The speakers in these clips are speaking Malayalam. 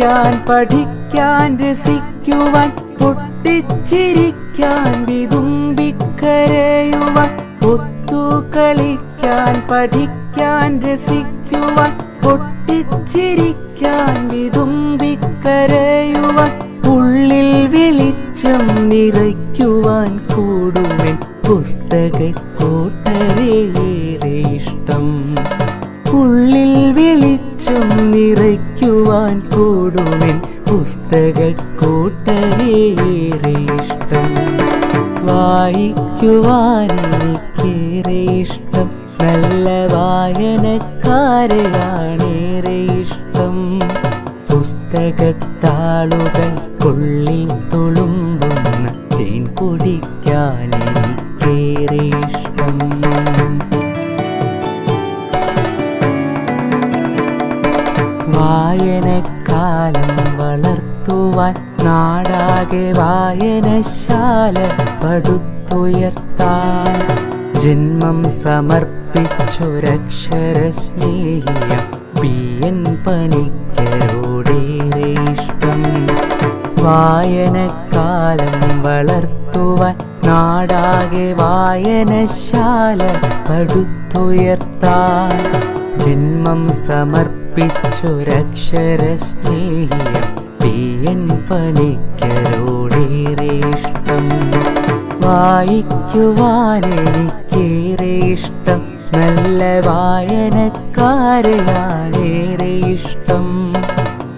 കളിക്കാൻ പഠിക്കാൻ രസിക്കുവാൻ പൊട്ടിച്ചിരിക്കാൻ വിതുമ്പിക്കരയുവാൻ ഒത്തു കളിക്കാൻ പഠിക്കാൻ രസിക്കുവാൻ പൊട്ടിച്ചിരിക്കാൻ വിതുമ്പിക്കരയുവാൻ ഉള്ളിൽ വെളിച്ചം നിറയ്ക്കുവാൻ കൂടുമെൻ പുസ്തകക്കോട്ടരേറെ ഇഷ്ടം. നിറയ്ക്കുവാൻ കൂടുമെൻ പുസ്തകക്കൂട്ടരേറെ ഇഷ്ടം. വായിക്കുവാൻ എനിക്കേറെ ഇഷ്ടം. നല്ല വായനക്കാരെയാണേറെ ഇഷ്ടം. പുസ്തകത്താളുകൾക്കുള്ളിൽ വായനക്കാലം വളർത്തുവാൻ നാടാകെ വായനശാല പടുത്തുയർത്താൻ ജന്മം സമർപ്പിച്ചൊരക്ഷര സ്നേഹിയ പി എൻ പണിക്കരോടേറെ ഇഷ്ടം. വായനക്കാലം വളർത്തുവാൻ നാടാകെ വായനശാല പടുത്തുയർത്താൻ ജന്മം സമർപ്പിച്ചൊരക്ഷര സ്നേഹിയ പി എൻ പണിക്കരോടേറെ ഇഷ്ടം വായിക്കുവാൻ എനിക്കേറെ ഇഷ്ടം നല്ല വായനക്കാരെയാണേറെ ഇഷ്ടം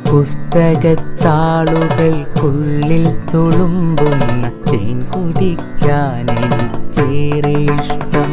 പുസ്തകത്താളുകൾക്കുള്ളിൽ തുളുമ്പുന്ന തേൻ കുടിക്കാൻ ഇഷ്ടം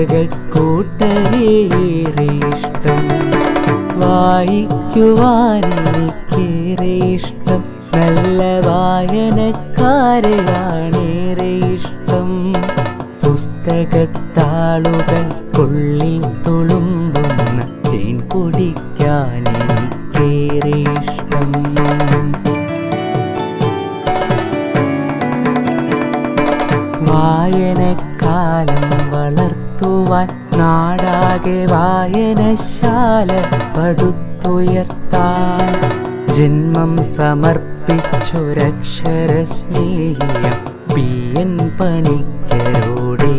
പുസ്തകക്കൂട്ടരേറെ ഇഷ്ടം വായിക്കുവാൻ ഇഷ്ടം നല്ല വായനക്കാരെയാണേറെ ഇഷ്ടം പുസ്തകത്താളുകൾക്കുള്ളിൽ തുളുമ്പുന്ന തേൻ കുടിക്കാൻ എനിക്കേറെ ഇഷ്ടം വായനക്കാലം വളർത്തുവാൻ ഉയർത്തുവാൻ നാടാകെ വായനശാല പടുത്തുയർത്താൻ ജന്മം സമർപ്പിച്ചൊരക്ഷര സ്നേഹിയ പി എൻ പണിക്കരോടേ.